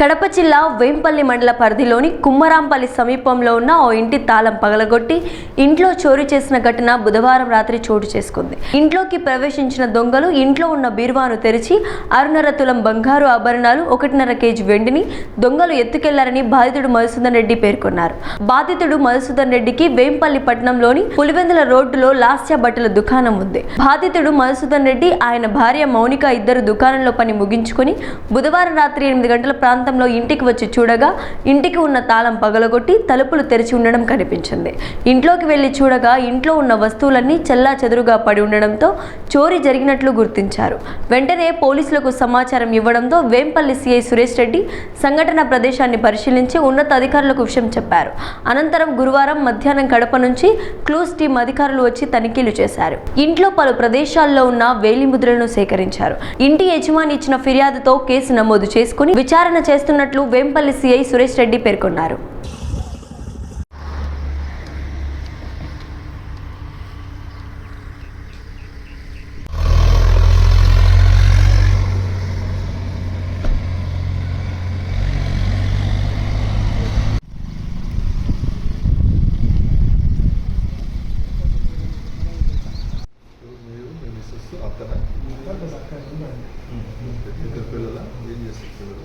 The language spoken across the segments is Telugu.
కడప జిల్లా వేంపల్లి మండల పరిధిలోని కుమ్మరాంపల్లి సమీపంలో ఉన్న ఓ ఇంటి తాళం పగలగొట్టి ఇంట్లో చోరీ చేసిన ఘటన బుధవారం రాత్రి చోటు చేసుకుంది. ఇంట్లోకి ప్రవేశించిన దొంగలు ఇంట్లో ఉన్న బీరువాను తెరిచి ఆరున్నర తులం బంగారు ఆభరణాలు ఒకటిన్నర కేజీ వెండిని దొంగలు ఎత్తుకెళ్ళారని బాధితుడు మధుసూదన్ రెడ్డి పేర్కొన్నారు. బాధితుడు మధుసూదన్ రెడ్డికి వేంపల్లి పట్టణంలోని పులివెందుల రోడ్డులో లాస్య బట్టల దుకాణం ఉంది. బాధితుడు మధుసూదన్ రెడ్డి ఆయన భార్య మౌనిక ఇద్దరు దుకాణంలో పని ముగించుకొని బుధవారం రాత్రి ఎనిమిది గంటల ప్రాంతం ప్రాంతంలో ఇంటికి వచ్చి చూడగా ఇంటికి ఉన్న తాళం పగలగొట్టి తలుపులు తెరిచి ఉండడం కనిపించింది. ఇంట్లోకి వెళ్ళి చూడగా ఇంట్లో ఉన్న వస్తువులన్నీ చెల్లా చెదురుగా పడి ఉండడంతో చోరీ జరిగినట్లు గుర్తించారు. వెంటనే పోలీసులకు సమాచారం ఇవ్వడంతో వేంపల్లి సిఐ సురేష్ రెడ్డి సంఘటన ప్రదేశాన్ని పరిశీలించి ఉన్నత అధికారులకు విషయం చెప్పారు. అనంతరం గురువారం మధ్యాహ్నం కడప నుంచి క్లూస్ టీం అధికారులు వచ్చి తనిఖీలు చేశారు. ఇంట్లో పలు ప్రదేశాల్లో ఉన్న వేలిముద్రలను సేకరించారు. ఇంటి యజమాని ఇచ్చిన ఫిర్యాదుతో కేసు నమోదు చేసుకుని విచారణ చేస్తున్నట్లు వేంపల్లి సిఐ సురేష్ రెడ్డి పేర్కొన్నారు. అక్కడ పిల్లల? ఏం చేస్తారు పిల్లలు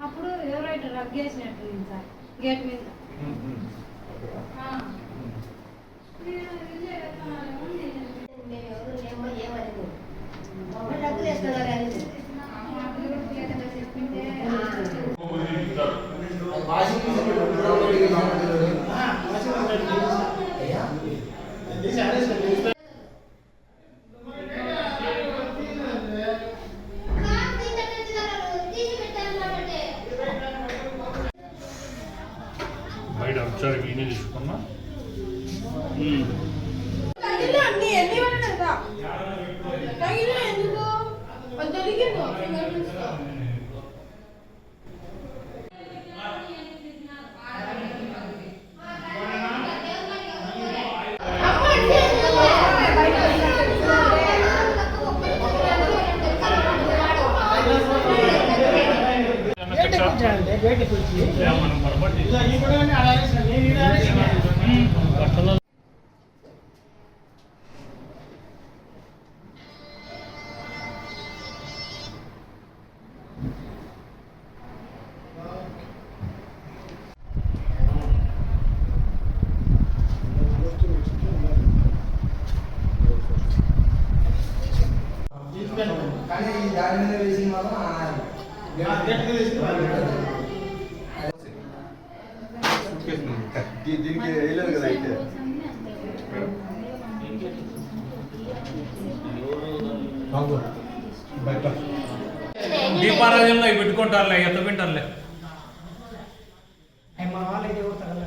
అప్పుడు ఎవరైతే చేసినట్టు ఉంది సార్ గేట్ మీద. ఒకసారి వీడియో తీసుకున్నా కానీ దాని మీద వేసిన మాత్రం దీనికి వేయలేదు కదా అయితే దీపారాజంలో ఇవి పెట్టుకుంటారులే ఎంత వింటారులే? అంటే